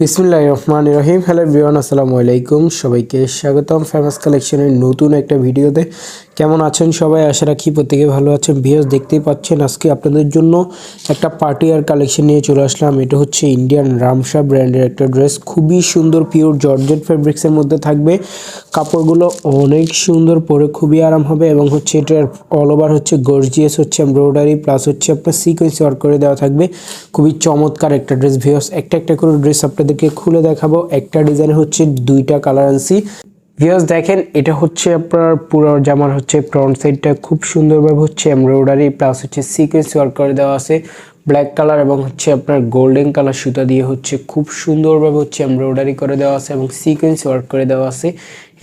বিসমুল্লাহ রহমান রহিম হ্যালো বিওয়ান আসসালামু আলাইকুম। সবাইকে স্বাগতম ফেমাস কালেকশনের নতুন একটা ভিডিওতে। কেমন আছেন সবাই? আশা রাখি প্রত্যেকে ভালো আছেন। ভিউস দেখতেই পাচ্ছেন, আজকে আপনাদের জন্য একটা পার্টি আর কালেকশন নিয়ে চলে আসলাম। এটা হচ্ছে ইন্ডিয়ান রামসা ব্র্যান্ডের একটা ড্রেস। খুবই সুন্দর, পিওর, জর্জেট ফেব্রিক্সের মধ্যে থাকবে। কাপড়গুলো অনেক সুন্দর, পরে খুবই আরাম হবে এবং হচ্ছে এটার অল ওভার হচ্ছে গর্জিয়াস হচ্ছে এমব্রয়ডারি প্লাস হচ্ছে আপনার সিকোয়েন্স ওয়ার্ক করে দেওয়া থাকবে। খুবই চমৎকার একটা ড্রেস ভিউস একটা একটা করে ড্রেস আপনাদেরকে খুলে দেখাবো। একটা ডিজাইন হচ্ছে দুইটা কালার আনছি। ভিউস দেখেন, এটা হচ্ছে আপনার পুরো জামার হচ্ছে ফ্রন্ট সাইডটা খুব সুন্দরভাবে হচ্ছে এমব্রয়ডারি প্লাস হচ্ছে সিকোয়েন্স ওয়ার্ক করে দেওয়া আছে। ব্ল্যাক কালার এবং হচ্ছে আপনার গোল্ডেন কালার সুতা দিয়ে হচ্ছে খুব সুন্দরভাবে হচ্ছে এমব্রয়ডারি করে দেওয়া আছে এবং সিকোয়েন্স ওয়ার্ক করে দেওয়া আছে।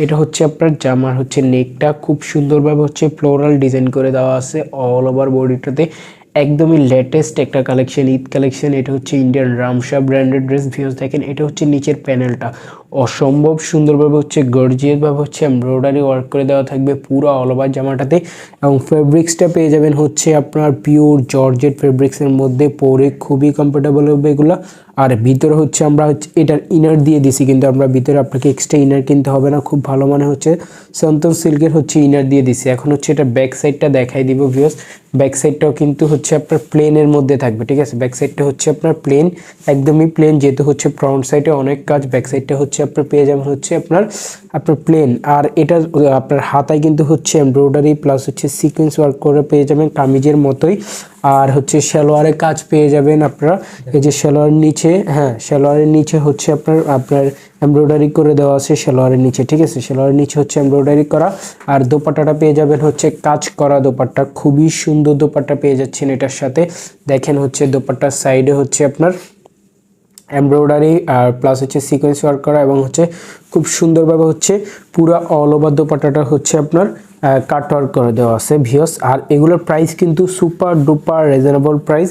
এটা হচ্ছে আপনার জামার হচ্ছে নেকটা খুব সুন্দরভাবে হচ্ছে ফ্লোরাল ডিজাইন করে দেওয়া আছে অল ওভার বডিটাতে একদমই লেটেস্ট একটা কালেকশন ঈদ কালেকশন এটা হচ্ছে Indian Ramsa branded dress views দেখেন, এটা হচ্ছে নিচের প্যানেলটা অসম্ভব সুন্দরভাবে হচ্ছে গর্জিয়াসভাবে হচ্ছে এমব্রয়ডারি ওয়ার্ক করে দেওয়া থাকবে পুরো অল ওভার জামাটাতে। এবং ফেব্রিক্সটা পেয়ে যাবেন হচ্ছে আপনার পিওর জর্জেট ফেব্রিক্সের মধ্যে। পরে খুবই কমফোর্টেবল হবে এগুলো। আর ভিতরে হচ্ছে আমরা হচ্ছে এটার ইনার দিয়ে দিছি, কিন্তু আমরা ভিতরে আপনাকে এক্সট্রা ইনার কিনতে হবে না, খুব ভালো মানে হচ্ছে সন্তন সিল্কের হচ্ছে ইনার দিয়ে দিছি। এখন হচ্ছে এটা ব্যাক সাইডটা দেখাই দিব ভিউস ব্যাক সাইডটাও কিন্তু হচ্ছে আপনার প্লেনের মধ্যে থাকবে, ঠিক আছে? ব্যাক সাইডটা হচ্ছে আপনার প্লেন একদমই প্লেন যেহেতু হচ্ছে ফ্রন্ট সাইডে অনেক কাজ ব্যাক সাইডটা হচ্ছে আপনার পেয়ে যাবেন হচ্ছে আপনার আপনার প্লেন আর এটা আপনার হাতায় কিন্তু হচ্ছে এমব্রয়ডারি প্লাস হচ্ছে সিকোয়েন্স ওয়ার্ক করে পেয়ে যাবেন কামিজের মতোই। আর হচ্ছে সালোয়ারে কাজ পেয়ে যাবেন আপনারা। এই যে সালোয়ার নিচে হ্যাঁ সালোয়ারের নিচে হচ্ছে আপনার আপনার এমব্রয়ডারি করে দেওয়া আছে সালোয়ারের নিচে, ঠিক আছে? সালোয়ারের নিচে হচ্ছে এমব্রয়ডারি করা। আর দোপাট্টাটা পেয়ে যাবেন হচ্ছে কাজ করা দোপাট্টা, খুবই সুন্দর দোপাট্টা পেয়ে যাচ্ছেন এটার সাথে। দেখেন হচ্ছে দোপাট্টার সাইডে হচ্ছে আপনার এমব্রয়ডারি আর প্লাস হচ্ছে সিকোয়েন্স ওয়ার্ক করা এবং হচ্ছে খুব সুন্দরভাবে হচ্ছে পুরো অল ওভার দোপাট্টাটা হচ্ছে আপনার কাট ওয়ার্ক করে দেওয়া আছে ভিওস। আর এগুলোর প্রাইস কিন্তু সুপার ডুপার রিজনেবল প্রাইস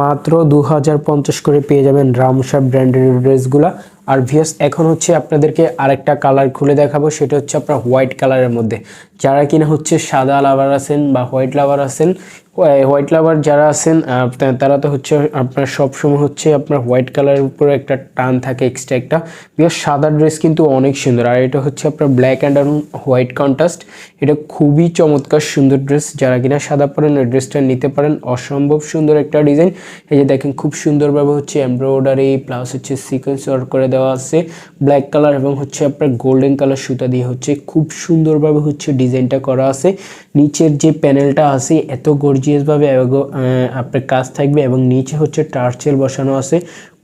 মাত্র দু হাজার পঞ্চাশ করে পেয়ে যাবেন রামসা ব্র্যান্ডের ড্রেসগুলা আর ভিএস এখন হচ্ছে আপনাদেরকে আরেকটা কালার খুলে দেখাবো, সেটা হচ্ছে আপনার হোয়াইট কালারের মধ্যে। যারা কিনা হচ্ছে সাদা লাভার আছেন বা হোয়াইট লাভার আছেন হোয়াইট লাভার যারা আছেন তারা তো হচ্ছে আপনার সবসময় হচ্ছে আপনার হোয়াইট কালারের উপরে একটা টান থাকে এক্সট্রা একটা। বিকজ সাদা ড্রেস কিন্তু অনেক সুন্দর। আর এটা হচ্ছে আপনার ব্ল্যাক অ্যান্ড হোয়াইট কন্ট্রাস্ট এটা খুবই চমৎকার সুন্দর ড্রেস যারা কিনা সাদা পরেন ওই ড্রেসটা নিতে পারেন। অসম্ভব সুন্দর একটা ডিজাইন এই যে দেখেন, খুব সুন্দরভাবে হচ্ছে এমব্রয়ডারি প্লাস হচ্ছে সিকোয়েন্স ওয়ার্ক করে দেওয়া আছে। ব্ল্যাক কালার এবং হচ্ছে আপনার গোল্ডেন কালার সুতা দিয়ে হচ্ছে খুব সুন্দরভাবে হচ্ছে ডিজাইনটা করা আছে। নিচের যে প্যানেলটা আছে, এত গর্জিয়াসভাবে আপনার কাজ থাকবে এবং নিচে হচ্ছে টার্চেল বসানো আছে।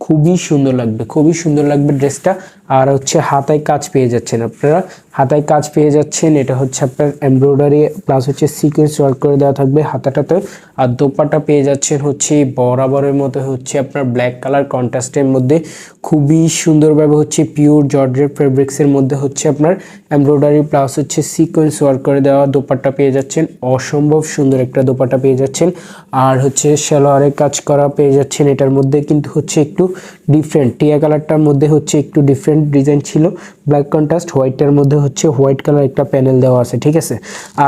খুবই সুন্দর লাগবে, খুবই সুন্দর লাগবে ড্রেসটা। আর হচ্ছে হাতায় কাজ পেয়ে যাচ্ছেন আপনারা। হাতায় কাজ পেয়ে যাচ্ছেন, এটা হচ্ছে আপনার এমব্রয়ডারি প্লাস হচ্ছে সিকোয়েন্স ওয়ার্ক করে দেওয়া থাকবে হাতাটাতে। আর দোপাটা পেয়ে যাচ্ছেন হচ্ছে বরাবরের মতো হচ্ছে আপনার ব্ল্যাক কালার কন্ট্রাস্টের মধ্যে। খুবই সুন্দরভাবে হচ্ছে পিওর জর্জের ফেব্রিক্সের মধ্যে হচ্ছে আপনার এমব্রয়ডারি প্লাস হচ্ছে সিকোয়েন্স ওয়ার্ক করে দেওয়া দোপাট্টা পেয়ে যাচ্ছেন। অসম্ভব সুন্দর একটা দোপাট্টা পেয়ে যাচ্ছেন। আর হচ্ছে সালোয়ারের কাজ করা পেয়ে যাচ্ছেন, এটার মধ্যে কিন্তু হচ্ছে একটু ডিফারেন্ট টিয়া কালারটার মধ্যে হচ্ছে একটু ডিফারেন্ট ডিজাইন ছিল। ব্ল্যাক কন্ট্রাস্ট হোয়াইটের মধ্যে হচ্ছে হোয়াইট কালার একটা প্যানেল দেওয়া আছে, ঠিক আছে?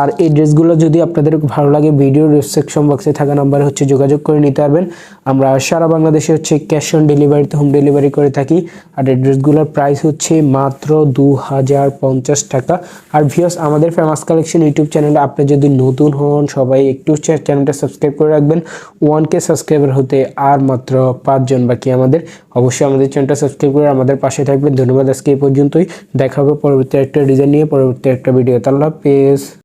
আর এই ড্রেসগুলো যদি আপনাদের ভালো লাগে ভিডিও সেকশন বক্সে থাকা নাম্বারে হচ্ছে যোগাযোগ করে নিতে পারবেন। আমরা সারা বাংলাদেশে হচ্ছে ক্যাশ অন ডেলিভারিতে হোম ডেলিভারি করে থাকি। আর এই ড্রেসগুলোর প্রাইস হচ্ছে মাত্র দু হাজার পঞ্চাশ টাকা। আর ভিওস আমাদের ফেমাস কালেকশন ইউটিউব চ্যানেলে আপনি যদি নতুন হন, সবাই একটু চ্যানেলটা সাবস্ক্রাইব করে রাখবেন। ওয়ান কে সাবস্ক্রাইবার হতে আর মাত্র পাঁচজন বাকি আমাদের। অবশ্যই আমাদের চ্যানেলটা সাবস্ক্রাইব করে আমাদের পাশে থাকবেন। ধন্যবাদ আজকে এই পর্যন্তই। দেখা হবে পরবর্তী একটা ডিজাইন নিয়ে, পরবর্তী একটা ভিডিও তাহলে হাফেজ।